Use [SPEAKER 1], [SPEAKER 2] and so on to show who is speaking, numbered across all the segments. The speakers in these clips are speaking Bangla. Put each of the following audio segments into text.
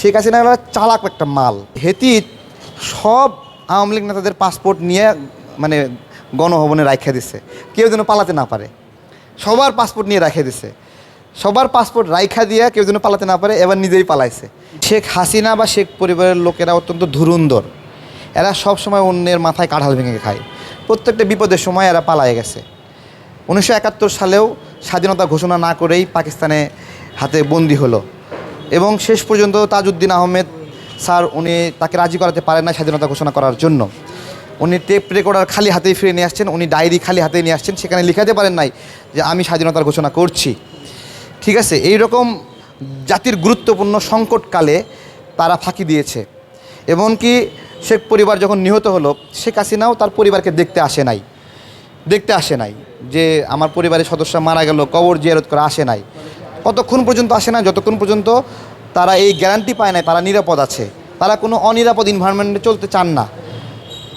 [SPEAKER 1] শেখ হাসিনা চালাক একটা মাল। হেতিত সব আওয়ামী লীগ নেতাদের পাসপোর্ট নিয়ে মানে গণভবনে রাখা দিছে। কেউ যেন পালাতে না পারে। সবার পাসপোর্ট নিয়ে রাখে দিছে। সবার পাসপোর্ট রাইখা দিয়ে কেউ যেন পালাতে না পারে, এবার নিজেই পালাইছে। শেখ হাসিনা বা শেখ পরিবারের লোকেরা অত্যন্ত ধুরুন্দর এরা সব সময় অন্যের মাথায় কাঁঠাল ভেঙে খায়। প্রত্যেকটা বিপদের সময় এরা পালায়ে গেছে। উনিশশো একাত্তর সালেও স্বাধীনতা ঘোষণা না করেই পাকিস্তানে হাতে বন্দি হলো। এবং শেষ পর্যন্ত তাজউদ্দিন আহমেদ স্যার, উনি তাকে রাজি করাতে পারেন না স্বাধীনতা ঘোষণা করার জন্য। উনি টেপ রেকর্ডার খালি হাতেই ফিরে নিয়ে আসছেন, উনি ডায়েরি খালি হাতে নিয়ে আসছেন, সেখানে লিখাতে পারেন নাই যে আমি স্বাধীনতার ঘোষণা করছি। ঠিক আছে এই রকম জাতির গুরুত্বপূর্ণ সংকটকালে তারা ফাঁকি দিয়েছে। এমনকি শেখ পরিবার যখন নিহত হলো, শেখ হাসিনাও তার পরিবারকে দেখতে আসে নাই। দেখতে আসে নাই যে আমার পরিবারের সদস্য মারা গেল, কবর জিয়ারত করে আসে নাই। কতক্ষণ পর্যন্ত আসে না, যতক্ষণ পর্যন্ত তারা এই গ্যারান্টি পায় না তারা নিরাপদ আছে। তারা কোনো অনিরাপদ ইনভায়রনমেন্টে চলতে চান না।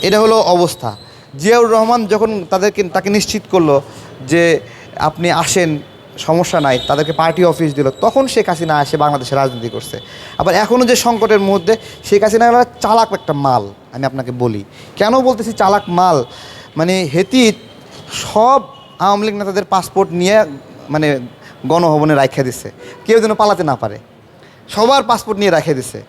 [SPEAKER 1] এটা হলো অবস্থা। জিয়াউর রহমান যখন তাদেরকে, তাকে নিশ্চিত করল যে আপনি আসেন, সমস্যা নাই, তাদেরকে পার্টি অফিস দিল, তখন শেখ হাসিনা এসে বাংলাদেশে রাজনীতি করছে। আবার এখনও যে সংকটের মধ্যে, শেখ হাসিনা চালাক একটা মাল, আমি আপনাকে বলি। কেন বলতেছি চালাক মাল? মানে হেতিত সব আওয়ামী লীগ নেতাদের পাসপোর্ট নিয়ে মানে গণভবনে রাখা দিছে। কেউ যেন পালাতে না পারে। সবার পাসপোর্ট নিয়ে রাখে দিছে।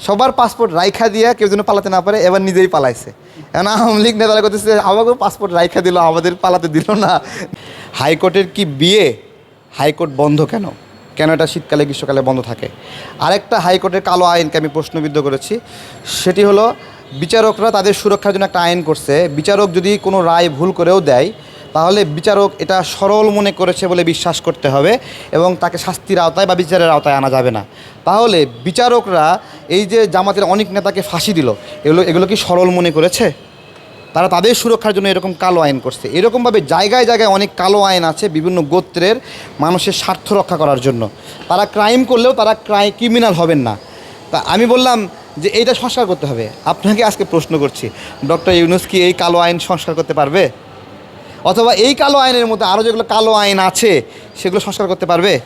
[SPEAKER 1] সবার পাসপোর্ট রাইখা দিয়ে কেউ যেন পালাতে না পারে, এবার নিজেই পালাইছে। এখন আওয়ামী লীগ নেতারা করতেছে আমাকেও পাসপোর্ট রাইখা দিল, আমাদের পালাতে দিল না। হাইকোর্টের কি বিয়ে? হাইকোর্ট বন্ধ কেন? কেন এটা শীতকালে, গ্রীষ্মকালে বন্ধ থাকে? আরেকটা হাইকোর্টের কালো আইনকে আমি প্রশ্নবিদ্ধ করেছি। সেটি হলো, বিচারকরা তাদের সুরক্ষার জন্য একটা আইন করছে। বিচারক যদি কোনো রায় ভুল করেও দেয় তাহলে বিচারক এটা সরল মনে করেছে বলে বিশ্বাস করতে হবে এবং তাকে শাস্তির আওতায় বা বিচারের আওতায় আনা যাবে না। তাহলে বিচারকরা এই যে জামাতের অনেক নেতাকে ফাঁসি দিল, এগুলো এগুলো কি সরল মনে করেছে? তারা তাদের সুরক্ষার জন্য এরকম কালো আইন করছে। এরকমভাবে জায়গায় জায়গায় অনেক কালো আইন আছে বিভিন্ন গোত্রের মানুষের স্বার্থ রক্ষা করার জন্য। তারা ক্রাইম করলেও তারা ক্রাই, ক্রিমিনাল হবেন না। তা আমি বললাম যে এইটা সংস্কার করতে হবে। আপনাকে আজকে প্রশ্ন করছি, ডক্টর ইউনুস কি এই কালো আইন সংস্কার করতে পারবে? অথবা এই কালো আইনের মধ্যে আরও যেগুলো কালো আইন আছে, সেগুলো সংস্কার করতে পারবে?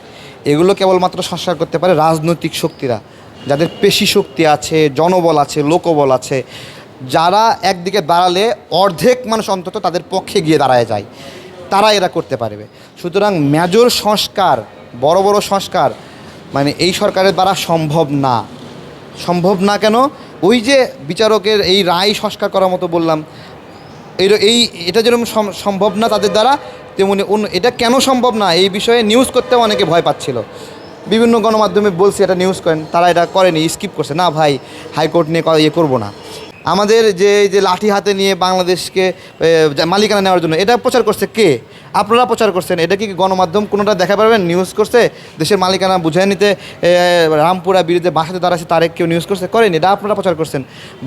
[SPEAKER 1] এগুলো কেবলমাত্র সংস্কার করতে পারে রাজনৈতিক শক্তিরা। যাদের পেশি শক্তি আছে, জনবল আছে, লোকবল আছে, যারা একদিকে দাঁড়ালে অর্ধেক মানুষ অন্তত তাদের পক্ষে গিয়ে দাঁড়ায় যায়। তারা এরা করতে পারবে। সুতরাং মেজর সংস্কার, বড় বড় সংস্কার মানে এই সরকারের দ্বারা সম্ভব না। সম্ভব না কেন? ওই যে বিচারকের এই রায় সংস্কার করার মতো বললাম এই এই, এটা যেরকম সম- সম্ভব না তাদের দ্বারা, তেমনি অন্য, এটা কেন সম্ভব না এই বিষয়ে নিউজ করতেও অনেকে ভয় পাচ্ছিল। বিভিন্ন গণমাধ্যমে বলছি এটা নিউজ করেন, তারা এটা করেনি স্কিপ করছে। না ভাই, হাইকোর্ট নিয়ে ইয়ে করব না। আমাদের যে যে লাঠি হাতে নিয়ে বাংলাদেশকে মালিকানা নেওয়ার জন্য, এটা প্রচার করছে কে? আপনারা প্রচার করছেন, এটা কি গণমাধ্যম কোনোটা দেখা পারবেন নিউজ করছে, দেশের মালিকানা বুঝে নিতে রামপুরা বিরুদ্ধে বাসাতে দাঁড়াচ্ছে তারেক কেউ নিউজ করছে, করেন, এটা আপনারা প্রচার করছেন।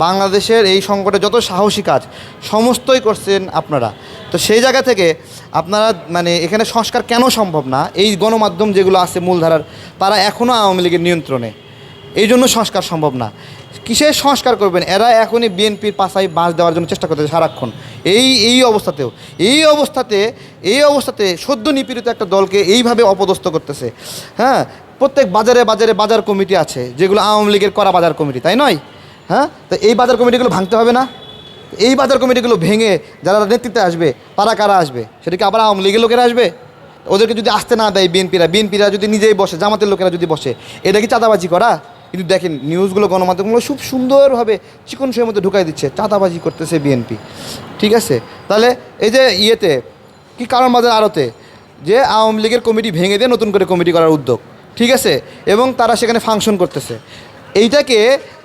[SPEAKER 1] বাংলাদেশের এই সংকটে যত সাহসী কাজ, সমস্তই করছেন আপনারা। তো সেই জায়গা থেকে আপনারা মানে এখানে সংস্কার কেন সম্ভব না? এই গণমাধ্যম যেগুলো আছে মূলধারার, তারা এখনও আওয়ামী লীগের নিয়ন্ত্রণে। এই জন্য সংস্কার সম্ভব না। কিসের সংস্কার করবেন? এরা এখনই বিএনপির পাশায় বাঁশ দেওয়ার জন্য চেষ্টা করতেছে সারাক্ষণ। এই এই অবস্থাতেও, এই অবস্থাতে এই অবস্থাতে সদ্য নিপীড়িত একটা দলকে এইভাবে অপদস্থ করতেছে। হ্যাঁ? প্রত্যেক বাজারে বাজারে বাজার কমিটি আছে, যেগুলো আওয়ামী লীগের করা বাজার কমিটি, তাই নয়? হ্যাঁ? তো এই বাজার কমিটিগুলো ভাঙতে হবে না? এই বাজার কমিটিগুলো ভেঙে যারা নেতৃত্বে আসবে, তারা কারা আসবে? সেটা কি আবার আওয়ামী লীগের লোকেরা আসবে? ওদেরকে যদি আসতে না দেয় বিএনপিরা বিএনপিরা যদি নিজেই বসে, জামাতের লোকেরা যদি বসে, এটা কি চাঁদাবাজি করা? কিন্তু দেখেন নিউজগুলো গণমাধ্যমগুলো খুব সুন্দরভাবে চিকন শোয়ের মধ্যে ঢুকাই দিচ্ছে, চাঁদাবাজি করতেছে বিএনপি ঠিক আছে? তাহলে এই যে ইয়েতে, কি কারণ বাজার আড়তে? যে আওয়ামী লীগের কমিটি ভেঙে দিয়ে নতুন করে কমিটি করার উদ্যোগ। ঠিক আছে? এবং তারা সেখানে ফাংশন করতেছে। এইটাকে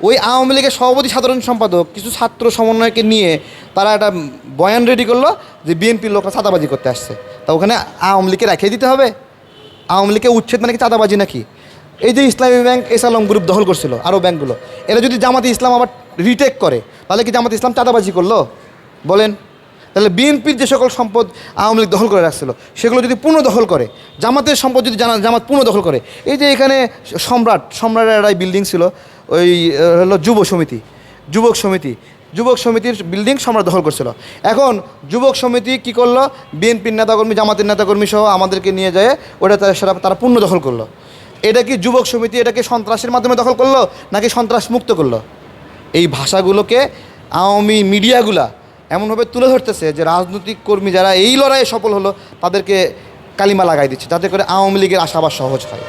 [SPEAKER 1] ওই আওয়ামী লীগের সভাপতি, সাধারণ সম্পাদক, কিছু ছাত্র সমন্বয়কে নিয়ে তারা একটা বয়ান রেডি করল যে বিএনপির লোকরা চাঁদাবাজি করতে আসছে। তা ওখানে আওয়ামী লীগকে রেখে দিতে হবে? আওয়ামী লীগকে উচ্ছেদ মানে কি চাঁদাবাজি নাকি? এই যে ইসলামী ব্যাংক এসালম গ্রুপ দখল করছিল আরও ব্যাংকগুলো, এরা যদি জামাতে ইসলাম আবার রিটেক করে, তাহলে কি জামাতে ইসলাম চাঁদাবাজি করল? বলেন। তাহলে বিএনপির যে সকল সম্পদ আওয়ামী লীগ দখল করে রাখছিল, সেগুলো যদি পুনঃ দখল করে, জামাতের সম্পদ যদি জানা জামাত পুনঃ দখল করে, এই যে এখানে সম্রাট, সম্রাটের একটা বিল্ডিং ছিল, ওই হলো যুব সমিতি, যুবক সমিতি, যুবক সমিতির বিল্ডিং সম্রাট দখল করছিল। এখন যুবক সমিতি কি করল? বিএনপির নেতাকর্মী, জামাতের নেতাকর্মী সহ আমাদেরকে নিয়ে যায় ওটা তারা সেটা তারা পূর্ণ দখল করল। এটা কি যুবক সমিতি এটাকে সন্ত্রাসের মাধ্যমে দখল করল নাকি সন্ত্রাস মুক্ত করল? এই ভাষাগুলোকে আওয়ামী মিডিয়াগুলা এমনভাবে তুলে ধরতেছে যে রাজনৈতিক কর্মী যারা এই লড়াইয়ে সফল হলো, তাদেরকে কালিমা লাগাই দিচ্ছে, যাতে করে আওয়ামী লীগের আশাবাদ সহজ হয়।